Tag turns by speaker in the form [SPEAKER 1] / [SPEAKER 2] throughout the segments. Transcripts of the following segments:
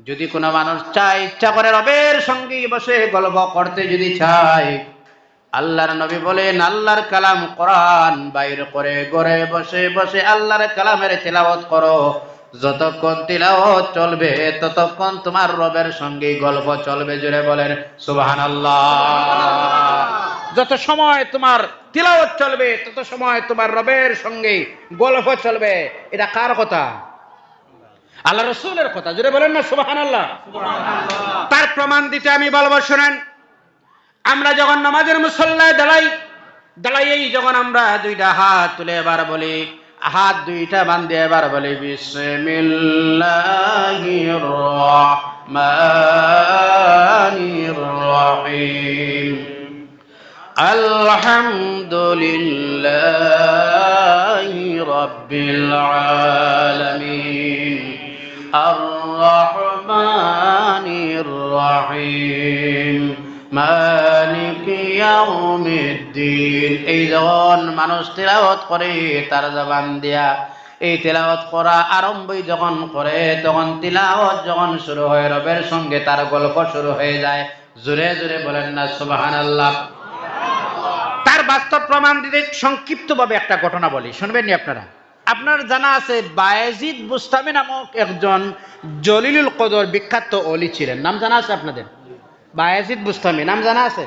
[SPEAKER 1] যদি কোনো মানুষ চায়, ইচ্ছা করে রবের সঙ্গে বসে গল্প করতে যদি চায়, আল্লাহর নবী বলেন, আল্লাহর কালাম কোরআন বাইর করে ঘরে বসে বসে আল্লাহর কালামের তেলাওয়াত করো। যতক্ষণ তিলাওয়াত চলবে, ততক্ষণ তোমার রবের সঙ্গে গল্প চলবে জুড়ে বলেন, সুবহানাল্লাহ। যত সময় তোমার তিলাওয়াত চলবে, তত সময় তোমার রবের সঙ্গে গল্প চলবে। এটা কার কথা? আল্লাহ রসুলের কথা জুড়ে বলেন না সুবাহান আল্লাহ তার প্রমাণ দিতে আমি বলব, শোনেন, আমরা যখন নামাজের মুসল্লায় দাঁড়াই, দাঁড়াইয়েই যখন আমরা দুইটা হাত তুলে এবার বলি, হাত দুইটা বান্ধে এবার বলি বিসমিল্লাহির আলহামদুলিল্লাহি রাব্বিল আলামিন। الرحمن الرحيم মালিক ইয়াউমিদ্দিন এই যখন মানুষ তেলাওয়াত করে তার জবান দিয়া এই তেলাওয়াত করা আরম্ভই যখন করে তখন তিলাওয়াত যখন শুরু হয় রবের সঙ্গে তার গল্প শুরু হয়ে যায় জোরে জোরে বলেন না সুবহানাল্লাহ তার বাস্তব প্রমাণ দিতে সংক্ষিপ্তভাবে একটা ঘটনা বলি শুনবেন নি আপনারা আপনার জানা আছে বায়েজিদ বুস্তামি নামক একজন জলিলুল কদর বিখ্যাত অলি ছিলেন। নাম জানা আছে আপনাদের? বায়েজিদ বুস্তামি। নাম জানা আছে?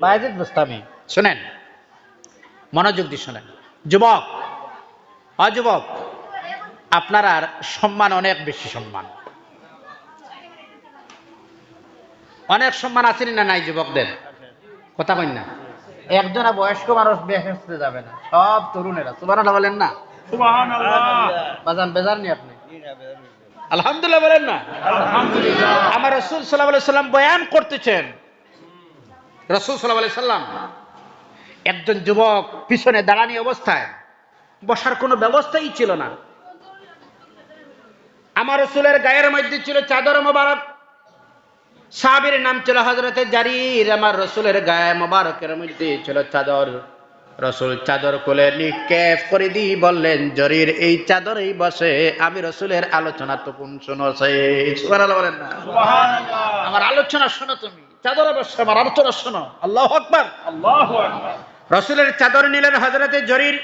[SPEAKER 1] বায়েজিদ বুস্তামি। শুনেন। মনোযোগ দিয়ে শোনেন। যুবক অযুবক আপনার আর সম্মান অনেক বেশি সম্মান। অনেক সম্মান আছে না নাই যুবকদের? কথা কই না। একজনা বয়স্ক মানুষ বেহেস্তে যাবে না। সব তরুণেরা। সুবানা বলেন না। বাজান বেজার নি আপনি? আলহামদুলিল্লাহ বলেন না। আমার রসুল সাল্লাহ সাল্লাম বয়ান করতেছেন। রসুল সাল্লাহ সাল্লাম একজন যুবক পিছনে দাঁড়ানি অবস্থায় বসার কোনো ব্যবস্থাই ছিল না। আমার রসুলের গায়ের মধ্যে ছিল চাদর মোবারক। সাহাবীর নাম ছিল হজরতে জারির। আমার রসুলের গায়ে মোবারকের মধ্যে ছিল চাদর। রসুল চাদর কোলে নিক্ষেপ করে দিয়ে বললেন জরির এই চাদরেই বসে। আমি রসুলের আলোচনা তো কোন শোনো বলেন না। আমার আলোচনা শোনো তুমি। চাদরে বসে আমার আলোচনা শোনো। আল্লাহ আকবার। রসুলের চাদর নিলেন হজরতে জরির।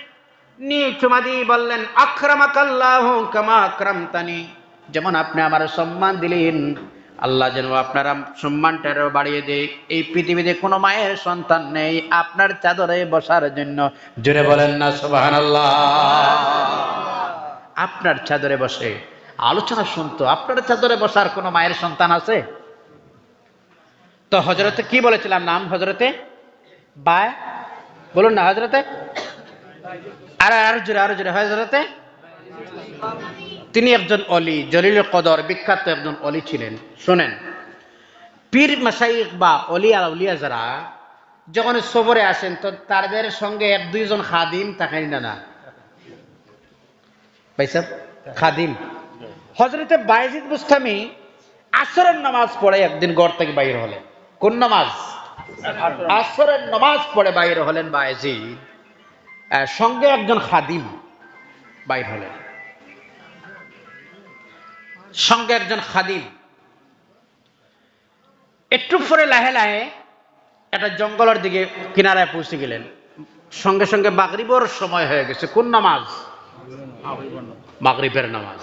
[SPEAKER 1] নিয়ে চুমা দিয়ে বললেন আক্রামাকাল্লাহ কামা আক্রামতানি। যেমন আপনি আমার সম্মান দিলেন আল্লাহ যেন আপনারা সম্মানটারও বাড়িয়ে দেয়। এই পৃথিবীতে কোনো মায়ের সন্তান নেই। আপনার চাদরে বসার জন্য জোরে বলেন না সোবাহান আপনার চাদরে বসে আলোচনা শুনতো। আপনার চাদরে বসার কোনো মায়ের সন্তান আছে? তো হজরতে কি বলেছিলাম নাম হজরতে বায়? বলুন না হজরতে আর আর জোরে আর জোরে হজরতে তিনি একজন অলি জলিল কদর, বিখ্যাত একজন অলি ছিলেন। শোনেন, পীর মাসাইক বা অলিয়া উলিয়া যারা, যখন সবরে আসেন, তো তাদের সঙ্গে এক, দুইজন খাদিম থাকেন না না? খাদিম। হজরতে বাইজিদ বুস্তামি আসরের নামাজ পড়ে একদিন গড় থেকে বাইর হলেন। কোন নামাজ? আসরের নামাজ পড়ে বাইর হলেন বাইজিদ। সঙ্গে একজন খাদিম। বাইর হলেন। সঙ্গে একজন খাদিম। একটু পরে লাহে লাহে একটা জঙ্গলের দিকে কিনারায় পৌঁছে গেলেন। সঙ্গে সঙ্গে মাগরিবর সময় হয়ে গেছে। কোন নামাজ? মাগরিবের নামাজ।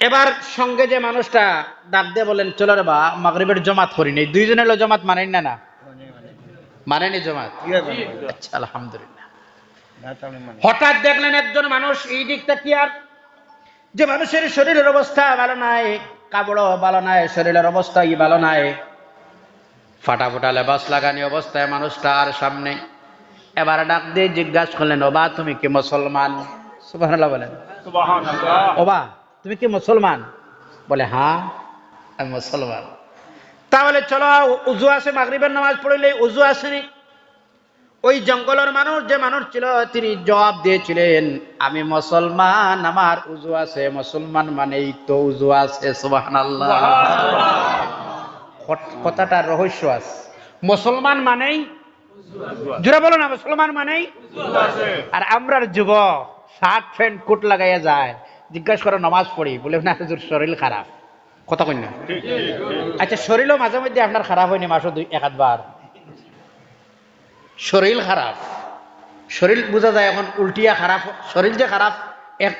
[SPEAKER 1] এবার সঙ্গে যে মানুষটা ডাক দিয়ে বলেন চলো রে বা মাগরিবের জমাত করি নেই দুইজনের জমাত মানেন না না? মানেনি জমাত? আচ্ছা আলহামদুলিল্লাহ। হঠাৎ দেখলেন একজন মানুষ এই দিকটা কি আর? যে মানুষের শরীরের অবস্থা ভালো নাই কাপড় ভালো নাই শরীরের অবস্থা ই ভালো নাই। ফাটা ফাটা লেবাস লাগানি অবস্থায় মানুষটার সামনে। এবার ডাক দিয়ে জিজ্ঞাসা করলেন ওবা তুমি কি মুসলমান? সুবহানাল্লাহ বলেন। ওবা তুমি কি মুসলমান? বলে হ্যাঁ আমি মুসলমান। তাহলে চলো উজু আছে মাগরিবের নামাজ পড়লে উজু আসেনি। ওই জঙ্গলের মানুষ যে মানুষ ছিল তিনি জবাব দিয়েছিলেন আমি মুসলমান আমার উজু আছে। মুসলমান মানেই তো উজু আছে কত- রহস্য আছে। মুসলমান মানেই জোরে বলো না মুসলমান মানেই আর আমরার যুবক শার্ট প্যান্ট কোট লাগাইয়া যায় জিজ্ঞাসা করো নামাজ পড়ি বলে না হুজুর শরীর খারাপ। কথা কই না। আচ্ছা শরীরও মাঝে মধ্যে আপনার খারাপ হয়নি মাসও দুই এক আধবার শরীর খারাপ। শরীর বোঝা যায় এখন উল্টিয়া খারাপ। শরীর যে খারাপ, এক,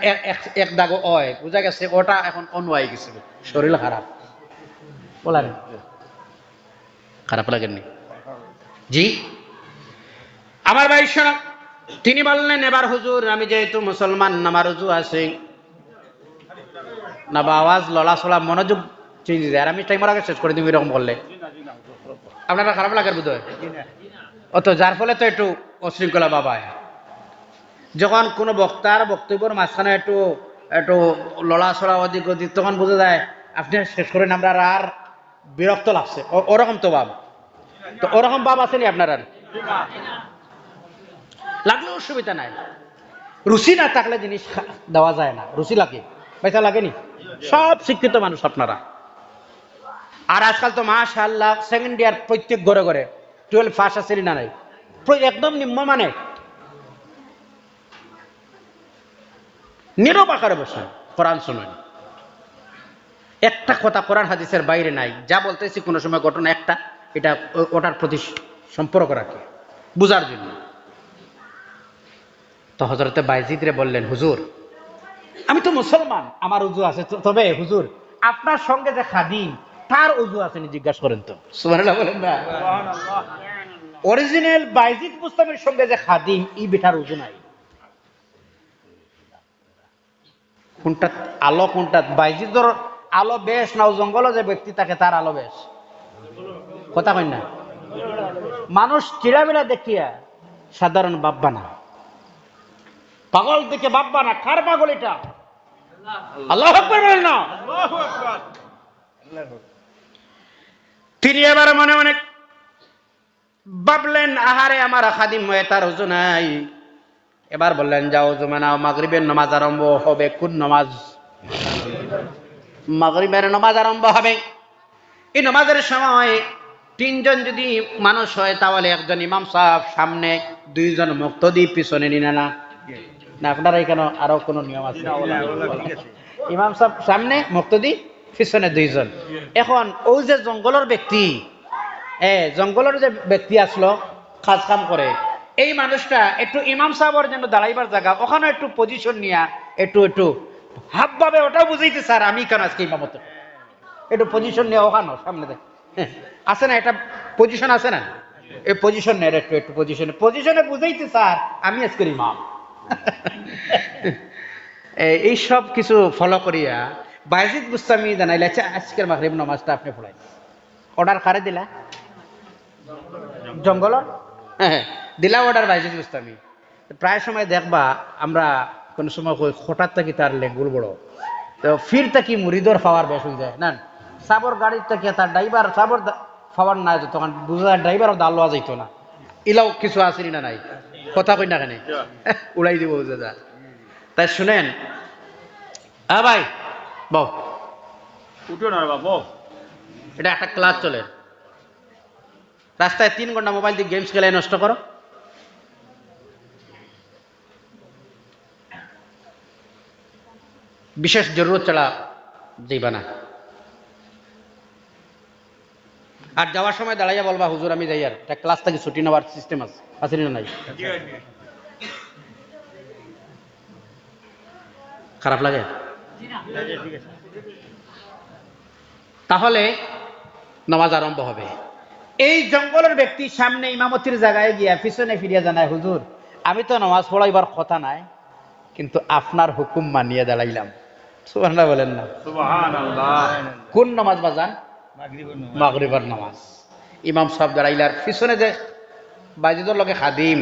[SPEAKER 1] এক- দাগো হয়। বোঝা গেছে ওটা এখন অনুয়াই গেছে। শরীর খারাপ। বলেন খারাপ লাগেননি? জি? আমার ভাই, শোনো, তিনি বললেন, এবার হুজুর, আমি যেহেতু মুসলমান, আমার রুজু আছে। না, বা আওয়াজ লড়াচড়া মনোযোগ চেঞ্জ যায়। আর আমি টাইমার আগে শেষ করে দিব এরকম বললে। আপনারা খারাপ লাগার বোধ হয় অত যার ফলে তো একটু অশৃঙ্খলা বাবায় যখন কোনো বক্তার বক্তব্যের মাঝখানে একটু একটু লড়াছড়া অধিক অধিক, তখন বোঝা যায় আপনি শেষ করেন আমরা আর বিরক্ত লাগছে। ওরকম তো ভাব তো ওরকম ভাব আছে নি আপনার আর। লাগলে অসুবিধা নাই। রুচি না থাকলে জিনিস দেওয়া যায় না। রুচি লাগে। পয়সা লাগেনি। সব শিক্ষিত মানুষ আপনারা। আর আজকাল তো মাশাআল্লাহ সেকেন্ড ইয়ার প্রত্যেক ঘরে ঘরে টুয়েলভ ফার্স্ট আছে না নাই? একদম নিম্ন মানে। নীরব আকারে বসেন কোরআন শুনুন। একটা কথা কোরআন হাদিসের বাইরে নাই। যা বলতেছি কোনো সময় ঘটনা একটা, এটা ওটার প্রতি সম্পর্ক রাখে, বুঝার জন্য। তো হজরতে বাইজিদরে বললেন, হুজুর, আমি তো মুসলমান, আমার উজু আছে তবে হুজুর, আপনার সঙ্গে যে খাদিম তার উজু আছে জিজ্ঞাসা করেন তো। সুবহানাল্লাহ বলেন না। অরিজিনাল বাইজিদ মুস্তামের সঙ্গে যে খাদিম ই বেটার উজু নাই। কোনটা আলো কোনটা বাইজিদর আলো বেশ না জঙ্গল যে ব্যক্তি থাকে তার আলো বেশ? কথা কই না। মানুষ চিরাবিরা দেখিয়া সাধারণ বাব্বা না। পাগল দেখে বাব্বা না কার পাগল এটা? আল্লাহ। আকবার বলেন না। তিনি এবার মনে মনে ভাবলেন আহারে আমার খাদিম হয়ে তার হুজু নাই। এবার বললেন যাও জুমানাও মাগরিবের নামাজ আরম্ভ হবে কোন নামাজ? মাগরিবের নামাজ আরম্ভ হবে। এই নামাজের সময় তিনজন যদি মানুষ হয় তাহলে একজন ইমাম সাহেব সামনে দুইজন মুক্ত মুক্তদি পিছনে নিনে। না না আপনারা এখানে আরও কোনো নিয়ম আছে। ইমাম সাহেব সামনে মুক্তদি পিছনে দুইজন। এখন ওই যে জঙ্গলের ব্যক্তি এ জঙ্গলের যে ব্যক্তি আসলো কাজ কাম করে এই মানুষটা একটু ইমাম সাহেবের জন্য দাঁড়াইবার জায়গা ওখানে একটু পজিশন নিয়া একটু একটু হাব ভাবে ওটাও বুঝাইতে স্যার আমি কেন আজকে ইমামত? একটু পজিশন নিয়ে ওখানো সামনে দেখ। হ্যাঁ, আছে না এটা? পজিশন আছে না? এই পজিশন নেই একটু একটু পজিশনে পজিশনে বুঝাইতে স্যার আমি আজকের ইমাম। এই- এই সব কিছু ফলো করিয়া বাইজিদ গুস্তামি জানাইলে আচ্ছা আজকের মাগরিব নামাজটা আপনি পড়াই। অর্ডার কারে দিলা? জঙ্গলর হ্যাঁ দিলা অর্ডার বাইজিদ গুস্তামি প্রায় সময় দেখবা আমরা কোন সময় কই হঠাৎ থাকি তার লেগুল বড়। তো ফির থাকি মুরিদর পাওয়ার বেশ হয়ে যায়। না সাবর গাড়ির থাকি তার ড্রাইভার সাবর পাওয়ার না যেত তখন বুঝা ড্রাইভারও দাল লওয়া যাইতো না। ইলাও কিছু আসেনি না নাই? কথা কই না কেন? উড়াই দিব বুঝে যা তাই শুনেন হ্যাঁ ভাই বউ
[SPEAKER 2] উঠো না বাবু
[SPEAKER 1] এটা একটা ক্লাস চলে। রাস্তায় তিন ঘণ্টা মোবাইল দিয়ে গেমস খেলে নষ্ট করো। বিশেষ জরুরত ছাড়া যাইবা না আর যাওয়ার সময় দাঁড়াইয়া বলবা হুজুর আমি যাই আর। একটা ক্লাস থেকে ছুটি নেওয়ার সিস্টেম আছে। আছে না নাই? খারাপ লাগে? তাহলে নামাজ আরম্ভ হবে। এই জঙ্গলের ব্যক্তি সামনে ইমামতির জায়গায় গিয়া পিছনে ফিরিয়া জানায় হুজুর আমি তো নামাজ পড়াইবার কথা নাই কিন্তু আপনার হুকুম মানিয়ে দাঁড়াইলাম। সুবহানাল্লাহ বলেন না। কোন নামাজ বাজান মাগরিবার নামাজ। ইমাম সাহেব দাঁড়াইলার পিছনে যে বাজিদর লগে খাদিম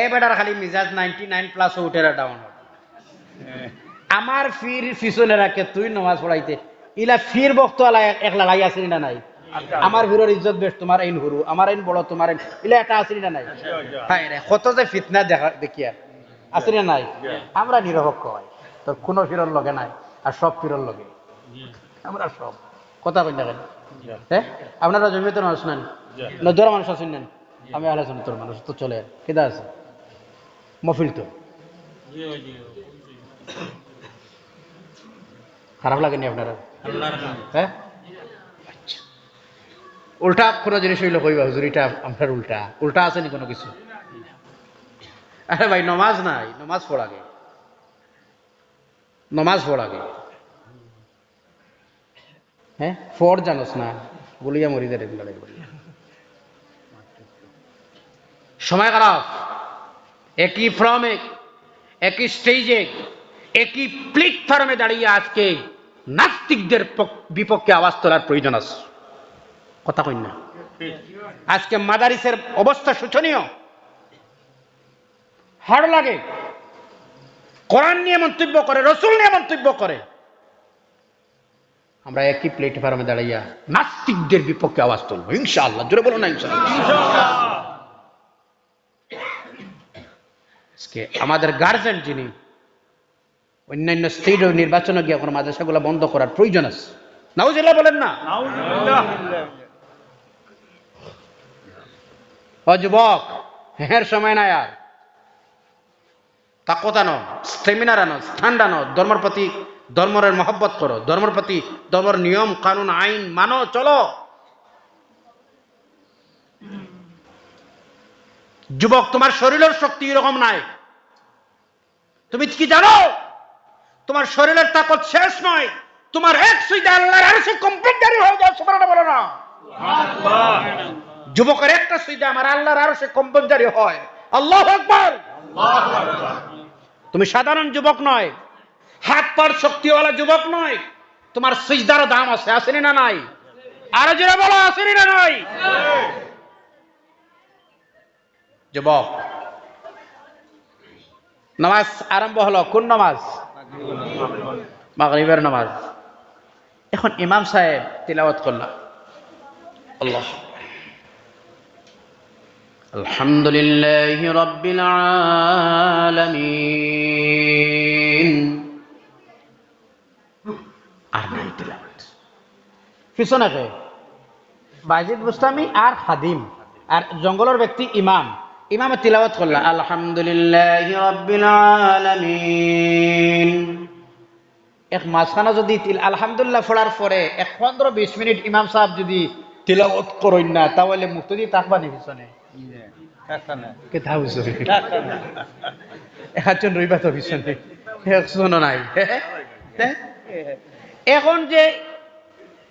[SPEAKER 1] এ বেটার খালি মিজাজ নাইনটি নাইন প্লাস উঠেরা ডাউন আমার ফির পিছনে রাখে তুই নামাজ পড়াইতে। ইলা ফির বক্ত আলা এক লড়াই আসিনি না নাই? আমার ফিরর ইজ্জত বেশ তোমার আইন হুরু আমার আইন বড় তোমার আইন ইলা এটা আসিনি না নাই? হায় রে কত যে ফিতনা দেখা দেখি আর আসিনি না নাই? আমরা নিরপেক্ষ হয় তোর কোনো ফিরর লগে নাই আর সব ফিরর লগে। আমরা সব। কথা কই না কেন? হ্যাঁ আপনারা জমিতে মানুষ নেন? নজর মানুষ আছেন নেন? আমি আলোচনা তোর মানুষ তো চলে কেদা আছে? মফিল তো। খারাপ লাগেনি আপনারা? হ্যাঁ? আচ্ছা। উল্টা কোনো জিনিস হইল কইবা হুজুর এটা আপনার উল্টা। উল্টা আছে নি কোনো কিছু? আরে ভাই নমাজ নাই নমাজ পড়াগে নমাজ পড়াগে হ্যাঁ? ফর জানোস না বলিয়া মরি দে রেগুলার সময় খারাপ। একই ফ্রমে একই স্টেজে একই প্ল্যাটফর্মে দাঁড়িয়ে আজকে নাস্তিকদের বিপক্ষে আওয়াজ তোলার প্রয়োজন আছে। কথা কই না। আজকে মাদারিসের অবস্থা শোচনীয়। হাড় লাগে। কোরআন নিয়ে মন্তব্য করে রসুল নিয়ে মন্তব্য করে। আমরা একই প্ল্যাটফর্মে দাঁড়াইয়া নাস্তিকদের বিপক্ষে আওয়াজ তুলবো। ইনশাআল্লাহ জোরে বলো না ইনশাআল্লাহ। আজকে আমাদের গার্জেন যিনি অন্যান্য স্টেট নির্বাচনে গিয়ে এখন মাদ্রাসাগুলো বন্ধ করার প্রয়োজন আছে? নাউজিল্লাহ বলেন না। যুবক হ্যাঁ সময় নাই আর। তাকত আনো স্টেমিনার আনো স্থান আনো ধর্মের প্রতি ধর্মের মহব্বত করো ধর্মের প্রতি ধর্মের নিয়ম কানুন আইন মানো চলো। যুবক তোমার শরীরের শক্তি এরকম নাই। তুমি কি জানো? তোমার শরীরের তাকত শেষ নয়। তোমার এক সুইদা আল্লাহর আর সে কমপ্লিটকারী হয়ে যাও সুবহানাল্লাহ বলো না। যুবকের একটা সুইদা আমার আল্লাহর আরও সে কম্পনজারি হয়। আল্লাহ আকবার। তুমি সাধারণ যুবক নয় হাত পার শক্তিওয়ালা যুবক নয় তোমার সিজদারও দাম আছে আসেনি না নাই? আরও জোরে বলো আসেনি না নাই? যুবক নামাজ আরম্ভ হলো কোন নামাজ? মাগরিবের নামাজ এখন ইমাম সাহেব তিলাওয়াত করলাম আল্লাহ الحمد لله رب العالمين আর নাই তিলাওয়াত পিছনে কে বাজিদ বুস্তামি আর খাদিম আর জঙ্গলের ব্যক্তি ইমাম ইমামে তিলাওয়াত করলা আলহামদুলিল্লাহ রব্বিল আলামিন। এক মাঝখানে যদি তিল- আলহামদুলিল্লাহ পড়ার পরে এক পনেরো বিশ মিনিট ইমাম সাহেব যদি তিলাওয়াত করেন না তাহলে মুক্তি থাকবা নি পিছনে। একজন রইবা তো পিছনে। একজনও নাই? এখন যে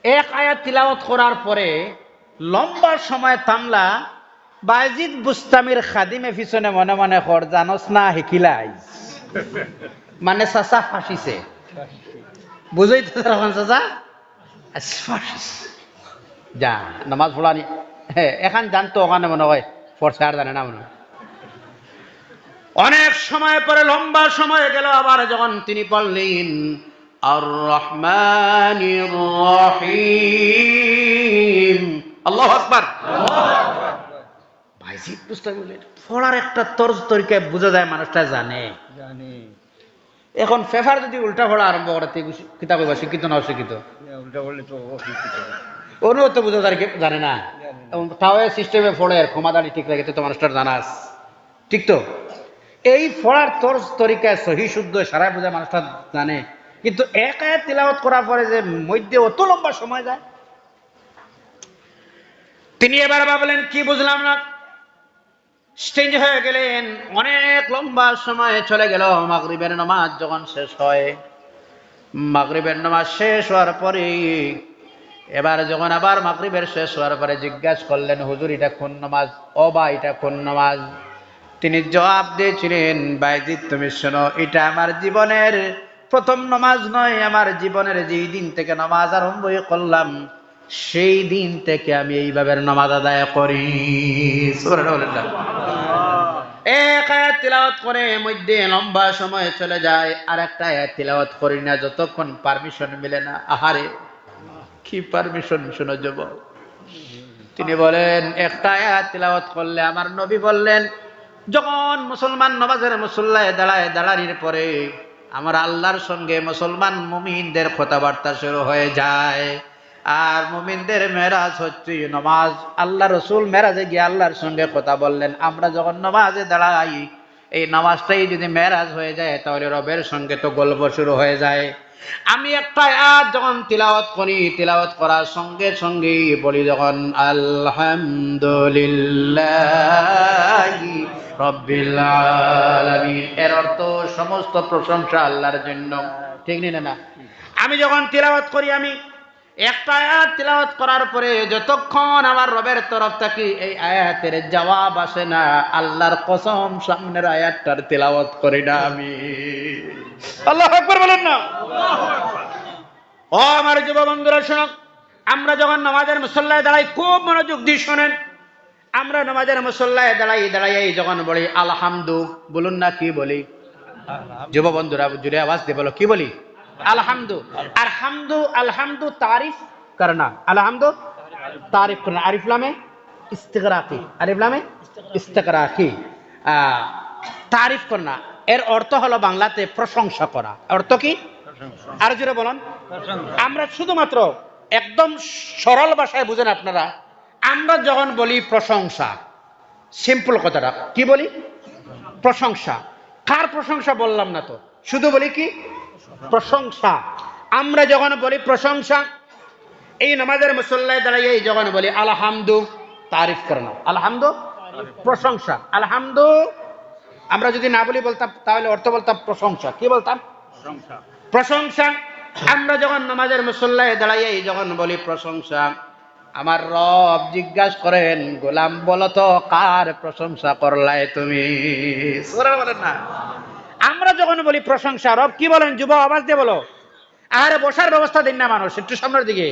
[SPEAKER 1] এক আয়াত তিলাওয়াত করার পরে লম্বা সময় থামলা বাইজিদ বুস্তামির খাদিমে পিছনে মনে মনে কর জানস না হিকিলাই মানে চাচা ফাঁসিছে। বুঝাই তো চাচা? ফাঁসিছে। যা, নামাজ পড়ানি। হ্যাঁ এখন জানতো ওখানে মনে হয় ফর্সা আর জানে না মনে অনেক সময় পরে, লম্বা সময় গেল, আবার যখন তিনি পড়লেন আর রহমান রহিম। আল্লাহ আকবার। একটা তর্জ তরিকায় বোঝা যায় মানুষটা জানে।
[SPEAKER 2] জানি।
[SPEAKER 1] এখন ফেফার যদি উল্টা আরম্ভ করে কিতাব শিক্ষিত না অশিক্ষিত?
[SPEAKER 2] উল্টা বললে তো অশিক্ষিত।
[SPEAKER 1] অনু তো বুঝা যায় জানে না। এবং তাও সিস্টেমে আর ক্ষমাদানি ঠিক লাগে তো মানুষটার জানাস ঠিক তো? এই পড়ার তোর তরিকায় সহি শুদ্ধ সারা বোঝা মানুষটা জানে। কিন্তু এক আয়াত তিলাওয়াত করার পরে যে মধ্যে অত লম্বা সময় যায়। তিনি এবার ভাবলেন কি বুঝলাম না? স্টেঞ্জ হয়ে গেলেন। অনেক লম্বা সময় চলে গেল মাগরিবের নামাজ যখন শেষ হয়। মাগরিবের নামাজ শেষ হওয়ার পরে এবার যখন আবার মাগরিবের শেষ হওয়ার পরে জিজ্ঞাসা করলেন, হুজুর, এটা কোন নামাজ? ও বা এটা কোন নামাজ? তিনি জবাব দিয়েছিলেন বাইজিৎ তুমি শোনো, এটা আমার জীবনের প্রথম নামাজ নয়, আমার জীবনের যেই দিন থেকে নামাজ আরম্ভ করলাম সেই দিন থেকে আমি এইভাবে নামাজ আদায় করি। করে মধ্যে লম্বা সময় চলে যায় আর একটা করি না, যতক্ষণ পারমিশন মিলে না। আহারে পারমিশন শোনো যাব তিনি বলেন, একটা আয়াত করলে আমার নবী বললেন, যখন মুসলমান নমাজের মুসল্লায় দাঁড়ায়, দাঁড়ানির পরে আমার আল্লাহর সঙ্গে মুসলমান মুমিনদের কথাবার্তা শুরু হয়ে যায়। আর মুমিনদের মেরাজ হচ্ছে নমাজ। আল্লাহ রসুল মেরাজে গিয়ে আল্লাহর সঙ্গে কথা বললেন, আমরা যখন নমাজে দাঁড়াই, এই নামাজটাই যদি মেরাজ হয়ে যায়, তাহলে রবের সঙ্গে তো গল্প শুরু হয়ে যায়। আমি একটা আয়াত যখন তিলাওয়াত করি, তিলাওয়াত করার সঙ্গে সঙ্গে বলি যখন, আলহামদুলিল্লাহ এর অর্থ সমস্ত প্রশংসা আল্লাহর জন্য। ঠিক না? আমি যখন তিলাওয়াত করি, আমি একটা আয়াত তিলাওয়াত করার পরে যতক্ষণ আমার রবের তরফ থেকে এই আয়াতের জবাব আসে না আল্লাহর কসম সামনের আয়াতটার তিলাওয়াত করি না আমি। আল্লাহ আকবার বলেন না। ও আমার যুব বন্ধুরা শোনো আমরা যখন নামাজের মুসল্লায় দাঁড়াই খুব মনোযোগ দিয়ে শোনেন। আমরা নামাজের মুসল্লায় দাঁড়াই দাঁড়াই যখন বলি আলহামদু বলুন না কি বলি? যুব বন্ধুরা জুড়ে আওয়াজ দিয়ে বলো কি বলি? আলহামদু। আর হামদু আলহামদু তারিফ করনা আলহামদু তারিফ করনা তারিফ করনা এর অর্থ হলো বাংলাতে প্রশংসা করা। অর্থ কি? আর জুড়ে বলুন। আমরা শুধুমাত্র একদম সরল ভাষায় বুঝেন আপনারা। আমরা যখন বলি প্রশংসা সিম্পল কথাটা। কি বলি? প্রশংসা। কার প্রশংসা বললাম না তো? শুধু বলি কি? প্রশংসা। আমরা যখন বলি প্রশংসা এই নামাজের মুসল্লায় দাঁড়িয়ে যখন বলি আলহামদু তারিফ করলাম আলহামদু প্রশংসা। আলহামদু আমরা যদি না বলি বলতাম তাহলে অর্থ বলতাম প্রশংসা। কি বলতাম? প্রশংসা। আমরা যখন নামাজের মুসল্লায় দাঁড়াইয়ে যখন বলি প্রশংসা আমার রব জিজ্ঞাস করেন গোলাম বলো তো কার প্রশংসা করলাই তুমি? না। আমরা যখন বলি প্রশংসা, রব কি বলেন? যুব আওয়াজ দিয়ে বলো। আর বসার ব্যবস্থা দিন না মানুষ, একটু সামনের দিকে।